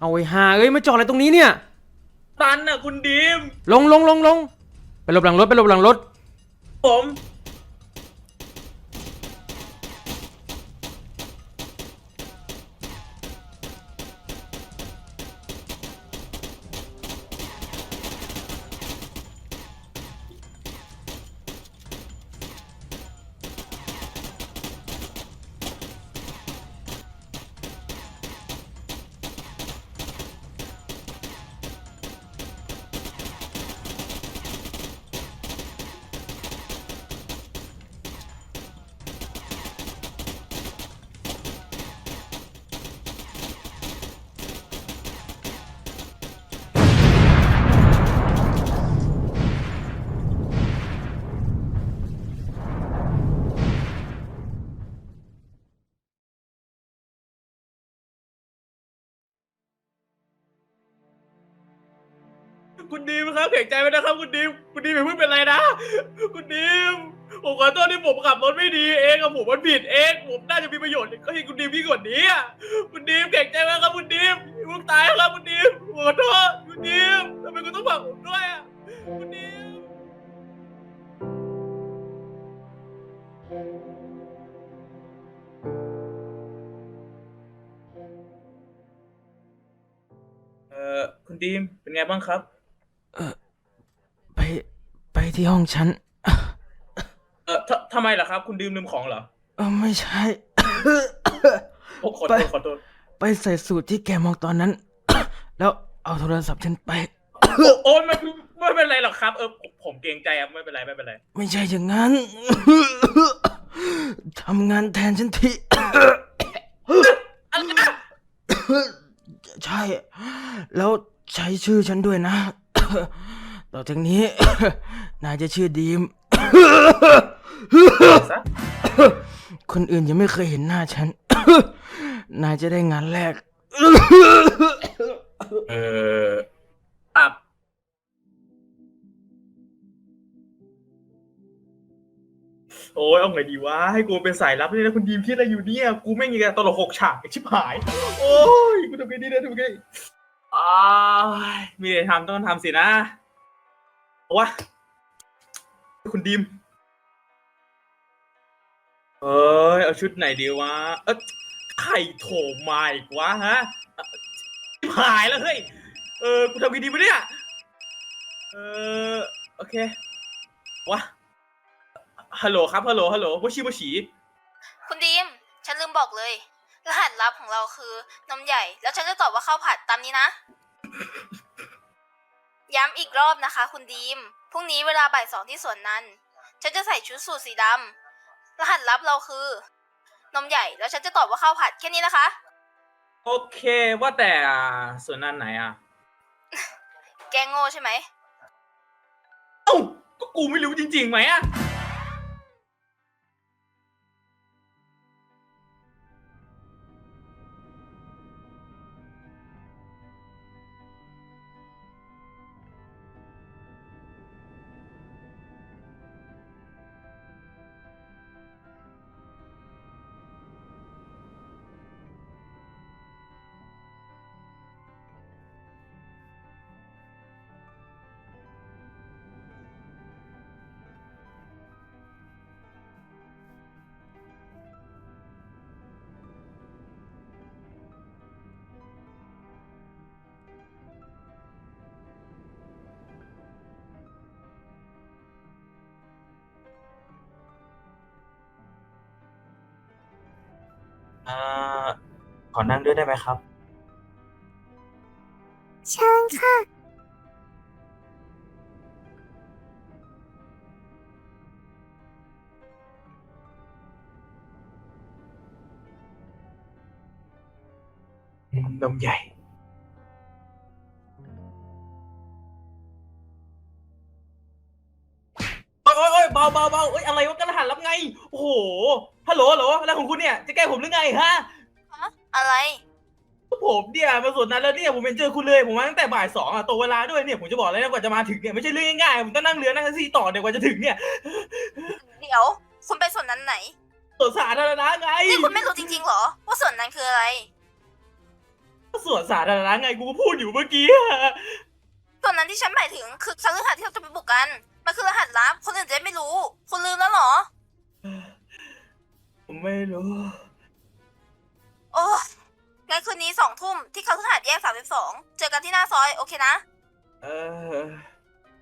เอาไอ้ห่าเอ้ยมาจอดอะไรตรงนี้เนี่ย ตันน่ะคุณดีมลงลงลงลงไปหลบหลังรถไปหลบหลังรถ ผม คุณดีมครับเสียใจไว้นะครับ คุณดีมคุณดีมอย่าเพิ่งเป็นไรนะ คุณดีมผมขอโทษที่ผมขับรถไม่ดีเองอะผมมันผิดเอง ผมน่าจะมีประโยชน์ก็ให้คุณดีมพี่กว่านี้อะคุณดีมเก่งใจมากครับคุณดีมลูกตายครับคุณดีมผมขอโทษคุณดีมทำไมคุณต้องผลักผมด้วยอะคุณดีม เอ่อคุณดีมเป็นไงบ้างครับ ที่ห้องฉัน เออททำไมล่ะครับ คุณดีมลืมของเหรอเออไม่ใช่ โอ้ขอไปโทษขอโทษไปใส่สูตรที่แกมองตอนนั้น แล้วเอาโทรศัพท์ฉันไป โอ้ยไม่ไม่เป็นไรหรอกครับ เออผมผมเกรงใจครับไม่เป็นไรไม่เป็นไร ไม่ใช่อย่างนั้น ทำงานแทนฉันทีอะไรนะใช่ แล้วใช้ชื่อฉันด้วยนะ ต่อจากนี้ นายจะชื่อดีม ซะคนอื่นยังไม่เคยเห็นหน้าฉัน นายจะได้งานแรก เออครับโอ้ยเอาไงดีวะ ให้กูเป็นสายลับนี่นะคุณดีมคิดอะไรอยู่เนี่ย กูไม่มีการตลกหกฉากไอ้ชิบหาย โอ้ย กูทำไงดีนะทำไงอ้ายมีอะไรทำต้องทำสินะ วะคุณดีมเอ้ย เอาชุดไหนดีวะ เออใครโถมมาอีกวะฮะชิบหายแล้วเฮ้ย เออ กูทำไงดีวะเนี่ย เออ โอเควะ ฮัลโหลครับ ฮัลโหล ฮัลโหลวชิวชิคุณดีม ฉันลืมบอกเลย รหัสลับของเราคือนมใหญ่ แล้วฉันจะตอบว่าข้าวผัดตามนี้นะ ย้ำอีกรอบนะคะ คุณดีม พรุ่งนี้เวลาบ่ายสองที่สวนนั้น ฉันจะใส่ชุดสูทสีดำ รหัสลับเราคือ นมใหญ่ แล้วฉันจะตอบว่าข้าวผัดแค่นี้นะคะ โอเคว่าแต่ส่วนนั้นไหนอะแกโง่ใช่ไหมเอ้าก็กูไม่รู้จริงๆไหมอะ อ่าขอนั่งด้วยได้ไหมครับ เชิญค่ะ นมใหญ่ ฮัลโหลฮัลโหลอะไรของคุณเนี่ย จะแกล้งผมหรือไงฮะอะไร ผมเนี่ยมาสวนนั้นแล้วเนี่ยผมเป็นเจอคุณเลยผมมาตั้งแต่บ่ายสองอะตรงเวลาด้วยเนี่ยผมจะบอกเลยนะกว่าจะมาถึงเนี่ยไม่ใช่เรื่องง่ายๆผมต้องนั่งเรือนั่งแท็กซี่ต่อเนี่ยกว่าจะถึงเนี่ยเดี๋ยว คุณไปส่วนนั้นไหนสวนสาธารณะไงนี่คุณไม่รู้จริงๆเหรอ ว่าส่วนนั้นคืออะไรส่วนสาธารณะไงกูก็พูดอยู่เมื่อกี้อะส่วนนั้นที่ฉันหมายถึงคือคฤหาสน์ที่เราจะไปบุกกัน มันคือรหัสลับคนอื่นจะได้ไม่รู้ คุณลืม ไม่รู้ โอ้ยงั้นคืนนี้สองทุ่มที่คฤหาสน์แยกสามสิบสองเจอกันที่หน้าซอยโอเคนะเออ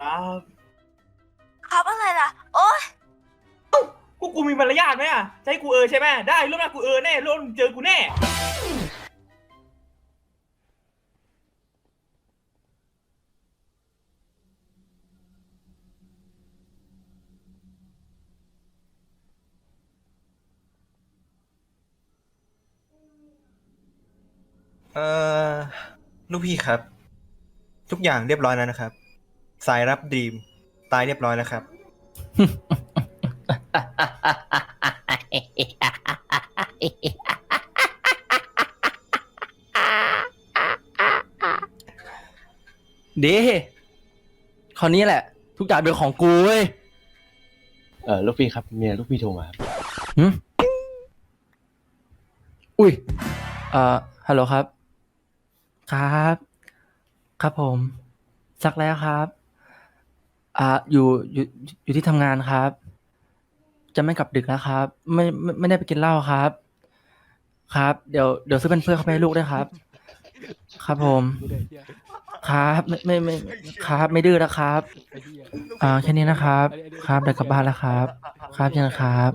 ครับครับอะไรล่ะ โอ้ยกูกูมีมารยาทไหมอะจะให้กูเออใช่ไหมได้รอบหน้ากูเออแน่รอบหน้าเจอกูแน่ เอ่อลูกพี่ครับ ทุกอย่างเรียบร้อยแล้วนะครับ สายรับดีมตายเรียบร้อยแล้วครับเด้คราวนี้แหละ ทุกอย่างเป็นของกูเว้ยเออลูกพี่ครับเมียลูกพี่โทรมาครับหึอุ้ยเอ่อฮัลโหลครับ ครับ ครับผมสักแล้วครับ อ่า อยู่ อยู่ อยู่ที่ทำงานครับ จะไม่กลับดึกนะครับ ไม่ ไม่ ไม่ได้ไปกินเหล้าครับ ครับ เดี๋ยว เดี๋ยวซื้อเป็นเพื่อนเข้าไปให้ลูกด้วยครับ ครับผมครับ ไม่ ไม่ ไม่ ครับ ไม่ดื้อนะครับอ่า แค่นี้นะครับครับ เดี๋ยวกลับบ้านแล้วครับ ครับยังครับ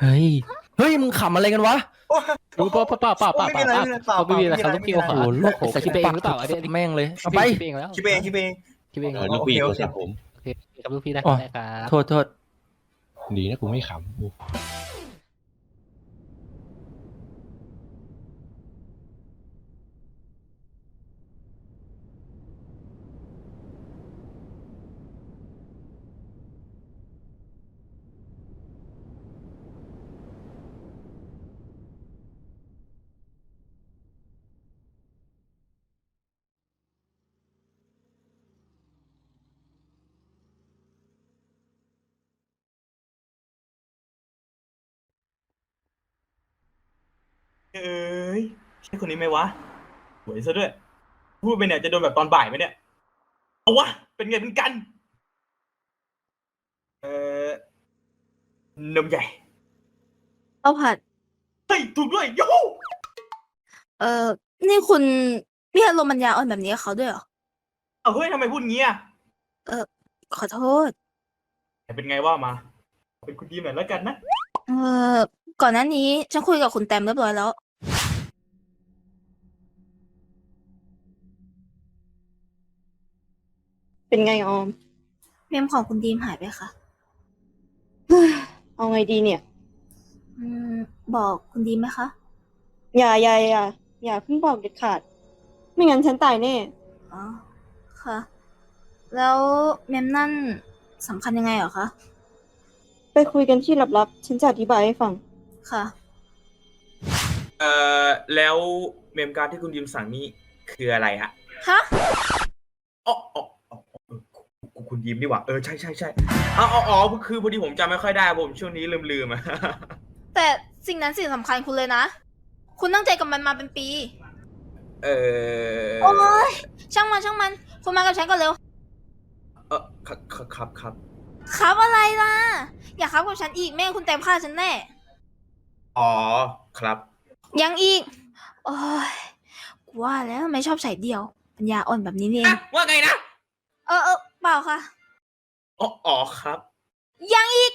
เฮ้ย เฮ้ย มึงขำอะไรกันวะ รู้เปล่าเปล่าเปล่าเปล่าไม่เปมีล่าอะไรเปล่าไม่มีอะไรไม่มีอะไรครับลูกพี่โอ้โหโอ้โหโลกแต่คิดไปเองหรือเปล่าอันนี้อันนี้แม่งเลยเอาไปคิดไปเองแล้วคิดเองคิดเองคิดไปเองเอแล้อวลูกพี่โอโทเครศัพท์ผมโอเคครับลูกพี่ได้อ๋อได้ครับโทษโทษดีนะกูไม่ขำ เอ้ยใช่คนนี้ไหมวะสวยซะด้วย พูดไปเนี่ยจะโดนแบบตอนบ่ายไหมเนี่ย เอาวะ เป็นไงเป็นกัน เออนมใหญ่เอาผัด เฮ้ย ถูกด้วยโยูเอ่อนี่คุณมีอารมณ์ปัญญาอ่อนแบบนี้กับเขาด้วยเหรอ เอาเฮ้ยทำไมพูดงี้อะขอโทษ แต่เป็นไงว่ามา เป็นคุณดีมหน่อยแล้วกันนะ เอ่อ ก่อนหน้านี้ฉันคุยกับคุณแตมเรียบร้อยแล้ว เป็นไงออม เมมของคุณดีมหายไปค่ะ เอาไงดีเนี่ย อืม บอกคุณดีมไหมคะ อย่าอย่าอย่าอย่าเพิ่งบอกเด็ดขาด ไม่งั้นฉันตายแน่ อ๋อ ค่ะ แล้วเมมนั่นสำคัญยังไงเหรอคะ ไปคุยกันที่ลับๆ ฉันจะอธิบายให้ฟัง ค่ะ เอ่อแล้วเมมการดที่คุณดีมสั่งนี้คืออะไรฮะฮะ อ๋ออ๋ออ๋อเออคุณคุณดีมนี่หว่าเออใช่ใช่ใช่อ๋ออ๋ออ๋อคือพอดีผมจำไม่ค่อยได้ผมช่วงนี้ลืมลืมๆอะ แต่สิ่งนั้นสิ่งสำคัญคุณเลยนะ คุณตั้งใจกับมันมาเป็นปี เออโอ้ยช่างมันช่างมัน คุณมากับฉันก่อนเร็ว เออครับครับครับครับ ครับอะไรล่ะ อย่าครับกับฉันอีกแม่งั้นคุณแตมฆ่าฉันแน่ อ๋อครับ ยังอีก โอ้ยกูว่าแล้วทำไม่ชอบใส่เดียว ปัญญาอ่อนแบบนี้นี่เออะงว่าไงนะ เออเออเปล่าค่ะ อ๋ออ๋อครับ ยังอีก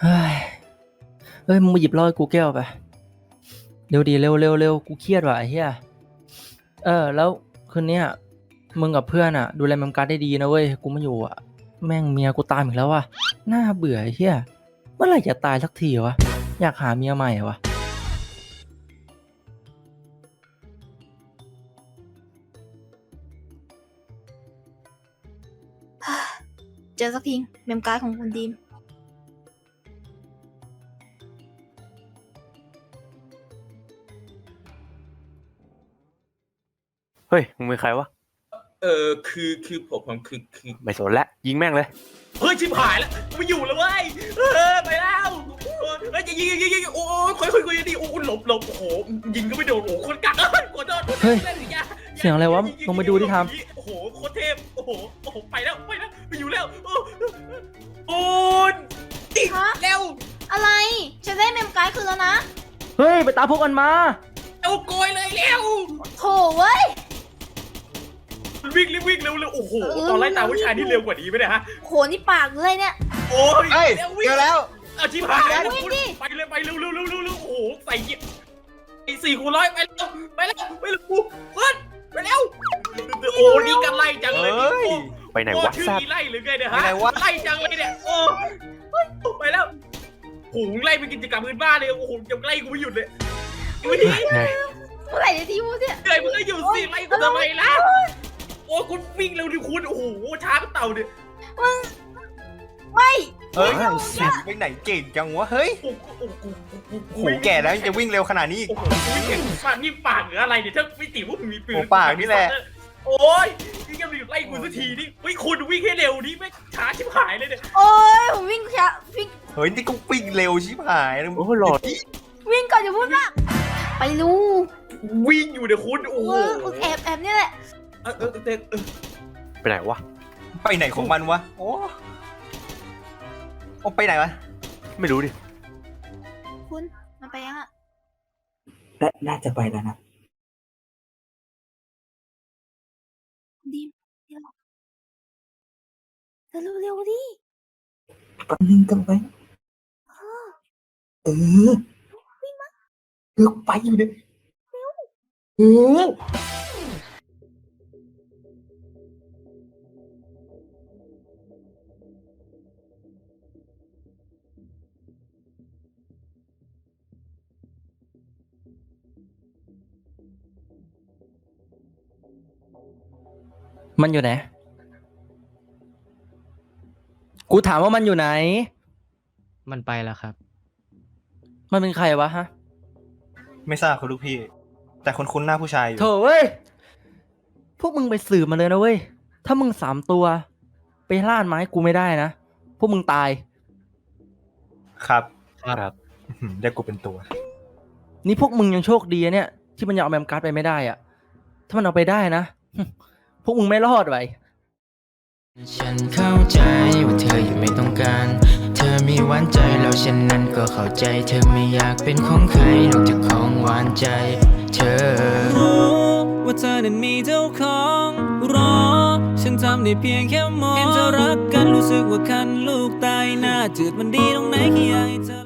เฮ้ยเฮ้ยมึงมาหยิบเหล้าให้กูแก้วไป เร็วดีเร็วเร็วเร็วกูเครียดว่ะไอ้เหี้ยเออ แล้วคืนเนี้ยมึงกับเพื่อนอะ ดูแลแมมการ์ดได้ดีนะเว้ยกูไม่อยู่อะ แม่งเมียกูตามอีกแล้วว่ะน่าเบื่อไอ้เหี้ยเมื่อไหร่จะตายสักทีวะอยากหาเมียใหม่วะเจอสักทีเมมการ์ดของคุณดีม เฮ้ยมึงเป็นใครวะเออคือคือผมผมคือคือไม่สนแล้วยิงแม่งเลยเฮ้ยชิบหายแล้วไม่อยู่แล้วเว้ยเออไปแล้วเออเฮ้ยยิงยิงยิงยิงโอ้ยคุยคุยคุยดิโอ้ยหลบหลบโอ้โหยิงก็ไม่โดนโอ้โหคนกักเอ้ยกดโดนเฮ้ยเสียงอะไรวะลงไปดูดิทามโอ้โหโคตรเทพโอ้โหโอ้โหไปแล้วไปแล้วไปอยู่แล้วโอ้โอ้ยดิฮะเร็วอะไรฉันได้เมมการ์ดคืนแล้วนะเฮ้ยไปตามพวกกันมาเอาโกยเลยเร็วโถเว้ย วิ่งรีบวิ่งเร็วเร็วโอ้โหเออตอนไล่ตามผู้ชายนี่เร็วกว่านี้ไหมเนี่ยฮะโหนี่ปากเลยเนี่ย โอ้ยเฮ้ยร็วิ่งเจอแล้วเอาชิบหายแล้ววิ่งดิ ไปเลยไปเร็วเร็วเร็วเร็วเร็วโอ้โหใส่เกียร์ไอ้สี่คูณร้อยไปแล้วไปแล้วไปแล้วกูเพื่อนไปแล้วโอ้นี่กันไล่จังเลยเฮ้ยไปไหนโอ้วะชื่อทราบนี้ไล่หรือไงเนี่ยไปฮะไหนวะ ไล่จังเลยเนี่ย โอ้ไปแล้วโอ้โหไล่เป็นกิจกรรมพื้นบ้านเลย โอ้โหยังไล่กูไม่หยุดเลยอยู่ดีไงเมื่อไหร่จะทีพูดเนี่ยไล่มึงก็อยู่สิ ไล่กูทำไมล่ะ โอ้คุณวิ่งเร็วดิคุณโอ้โหช้าเป็นเต่าเนี่ยไม่เฮ้ยไปไหนเก่งจังวะเฮ้ยโอ้โหโอ้โหโอ้โหแก่แล้วยังจะวิ่งเร็วขนาดนี้อีก โอ้โหวิ่งเก่งปากนี่ปากหรืออะไรเนี่ยถ้าไม่ติว่ามึงมีปืนโอ้ปากนี่แหละ โอ้ยนี่ยังไล่กูสักทีนี่เฮ้ยคุณวิ่งให้เร็วนี่ไม่งช้าชิบหายเลยเนี่ยโอ้ยผมวิ่งช้าวิ่งเฮ้ยนี่ก็วิ่งเร็วชิบหายนะโอ้โหโหลดวิ่งก่อนอย่าพูดมากไปลูกวิ่งอยู่เนี่ยคุณโอ้เอโหอแอบแอบเนี่ยแหละเออเออเออเออไปไหนวะ ไปไหนของมันวะ โอ้โอ้ไปไหนวะ ไม่รู้ดิ คุณมันไปยังอะน่าจะไปแล้วนะคุณดีมเร็วเร็วเร็วๆดิแป๊บนึงกันไปเออเออไปอยู่เนี่ยเออ มันอยู่ไหน กูถามว่ามันอยู่ไหน มันไปแล้วครับ มันเป็นใครวะฮะไม่ทราบคุณลูกพี่ แต่คนคุ้นๆหน้าผู้ชายอยู่ โถเว้ย พวกมึงไปสืบมาเลยนะเว้ย ถ้ามึงสามตัว ไปล่านไม้กูไม่ได้นะ พวกมึงตาย ครับครับ อื้อหือเรียกกูเป็นตัว นี่พวกมึงยังโชคดีอะเนี่ย ที่มันยังเอาแมมการ์ดไปไม่ได้อะถ้ามันเอาไปได้นะพ วกมึงไม่รอดไว้ฉันเข้าใจว่าเธอยังไม่ต้องการ เธอมีหวานใจแล้วฉันนั้นก็เข้าใจ เธอไม่อยากเป็นของใครนอกจากของหวานใจ เธอ รู้ว่าเธอนั้นมีเจ้าของรอ ฉันทำได้เพียงแค่มอง เห็นเธอรักกันรู้สึกว่าคันลูกตายหน้าจืดมันดีตรงไหนแค่อยากให้เธอ